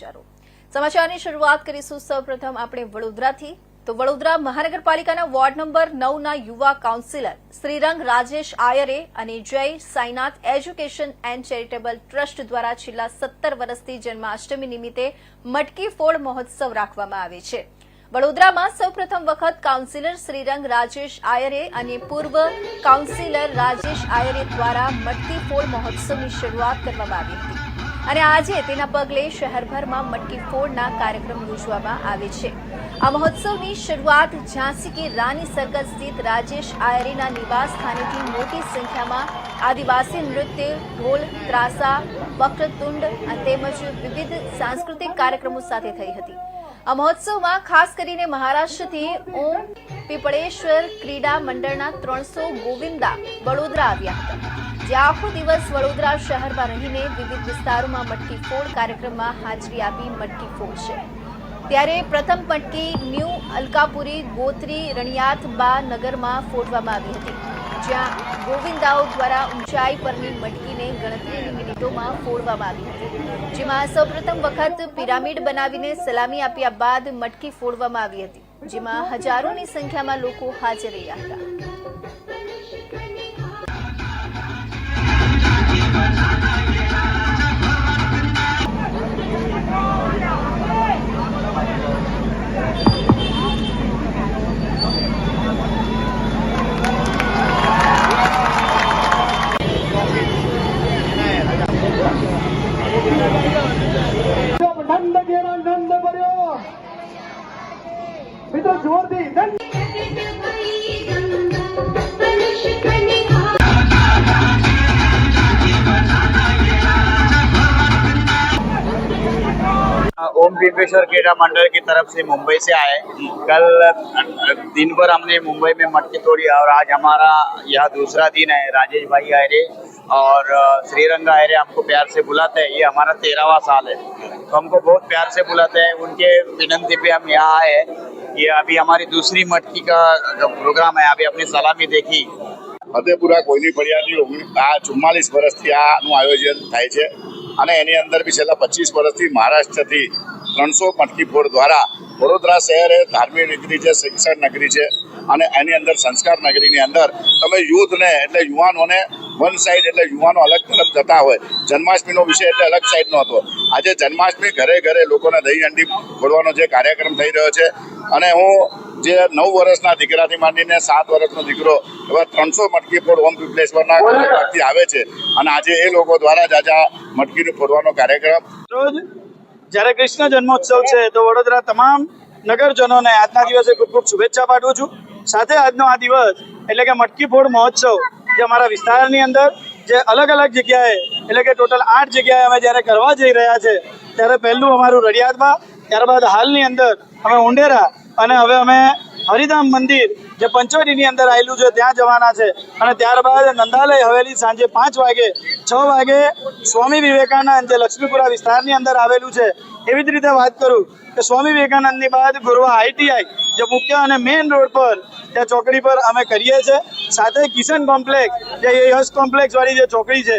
સમાચારો સમાચારની શરૂઆત કરીશું સૌપ્રથમ આપણે વડોદરાથી. તો વડોદરા મહાનગરપાલિકાના વોર્ડ નંબર નવના યુવા કાઉન્સિલર શ્રીરંગ રાજેશ આયરે અને Jai Sainath education and charitable trust દ્વારા છેલ્લા સત્તર વર્ષથી જન્માષ્ટમી નિમિત્તે મટકી ફોડ મહોત્સવ રાખવામાં આવે છે. વડોદરામાં સૌપ્રથમ વખત કાઉન્સિલર શ્રીરંગ રાજેશ આયરે અને પૂર્વ કાઉન્સિલર રાજેશ આયરે દ્વારા મટકી ફોડ મહોત્સવની શરૂઆત કરવામાં આવી હતી. અને આજે તેના પગલે શહેરભરમાં મટકી ફોડના કાર્યક્રમ યોજવામાં આવે છે. આ મહોત્સવની શરૂઆત ઝાંસી કે રાની સર્કલ સ્થિત રાજેશ આયરેના નિવાસ સ્થાનેથી મોટી સંખ્યામાં આદિવાસી નૃત્ય, ઢોલ, ત્રાસા, વક્રતુંડ તેમજ વિવિધ સાંસ્કૃતિક કાર્યક્રમો સાથે થઈ હતી. આ મહોત્સવમાં ખાસ કરીને મહારાષ્ટ્રથી ઓમ પીપળેશ્વર ક્રીડા મંડળના ત્રણસો ગોવિંદા વડોદરા આવ્યા હતા. જે આખો દિવસ વડોદરા શહેરમાં રહીને વિવિધ વિસ્તારોમાં મટકી ફોડ કાર્યક્રમમાં હાજરી આપી મટકી ફોડશે ત્યારે પ્રથમ મટકી ન્યૂ અલકાપુરી, ગોત્રી રણિયાત બા નગરમાં ફોડવામાં આવી હતી. જ્યાં ગોવિંદાઓ દ્વારા ઊંચાઈ પરની મટકીને ગણતરીની મિનિટોમાં ફોડવામાં આવી હતી. જેમાં સૌપ્રથમ વખત પિરામિડ બનાવીને સલામી આપ્યા બાદ મટકી ફોડવામાં આવી હતી, જેમાં હજારોની સંખ્યામાં લોકો હાજર રહ્યા હતા. નંદ ઘેરા નંદ ભર્યો મિત્રો જોરથી નંદ ओम दीपेश्वर क्रीड़ा मंडल की तरफ से मुंबई से आए कल दिन भर हमने मुंबई में मटकी तोड़ी और आज हमारा यह दूसरा दिन है राजेश भाई आयरे और श्रीरंग आयरे हमको प्यार से बुलाते हैं ये हमारा तेरहवा साल है तो हमको बहुत प्यार से बुलाते हैं उनके विनंती पे हम यहाँ आए ये अभी हमारी दूसरी मटकी का जो प्रोग्राम है अभी अपनी सलामी देखी ફતેપુરા કોઈની ફળિયાની ઓગણી- આ ચુમ્માલીસ વર્ષથી આનું આયોજન થાય છે અને એની અંદર બી છેલ્લા પચીસ વર્ષથી મહારાષ્ટ્રથી ત્રણસો મટકી ફોડ દ્વારા વડોદરા શહેર એ ધાર્મિક નગરી છે શિક્ષણ નગરી છે અને એની અંદર સંસ્કાર નગરીની અંદર તમે યુથને એટલે યુવાનોને વન સાઈડ એટલે યુવાનો અલગ તરફ જતા હોય. જન્માષ્ટમીનો વિષય એટલે અલગ સાઈડનો હતો. આજે જન્માષ્ટમી ઘરે ઘરે લોકોને દહીં હંડી ફોડવાનો જે કાર્યક્રમ થઈ રહ્યો છે. અને હું જે નવ વર્ષના દીકરાથી માંડીને સાત વર્ષનો દીકરો એવા ત્રણસો મટકી ફોડ ઓમ પીપલેશ્વરના વ્યક્તિ આવે છે. અને આજે એ લોકો દ્વારા જ આજે મટકીનું ફોડવાનો કાર્યક્રમ. રોજ જ્યારે કૃષ્ણ જન્મોત્સવ છે તો વડોદરા તમામ નગરજનોને આજના દિવસે ખૂબ ખૂબ શુભેચ્છા પાઠવું છું. સાથે આજનો આ દિવસ એટલે કે મટકી ફોડ મહોત્સવ જે અમારા વિસ્તારની અંદર જે અલગ અલગ જગ્યાએ, એટલે કે ટોટલ આઠ જગ્યાએ અમે જ્યારે કરવા જઈ રહ્યા છે, ત્યારે પહેલું અમારું રડિયાદમાં, ત્યારબાદ હાલની અંદર અમે ઉંડેરા અને હવે અમે હરિધામ મંદિર જે પંચવટીની અંદર આવેલું છે, ત્યાં જવાના છે. અને ત્યારબાદ નંદાલય હવેલી સાંજે પાંચ વાગે, છ વાગે સ્વામી વિવેકાનંદ જે લક્ષ્મીપુરા વિસ્તારની અંદર આવેલું છે. એવી જ રીતે વાત કરું કે સ્વામી વિવેકાનંદની બાદ ગુરવા આઈટીઆઈ, જે મુખ્ય અને મેઇન રોડ પર, ત્યાં ચોકડી પર અમે કરીએ છીએ. સાથે કિશન કોમ્પ્લેક્સ, જે યશ કોમ્પ્લેક્સ વાળી જે ચોકડી છે.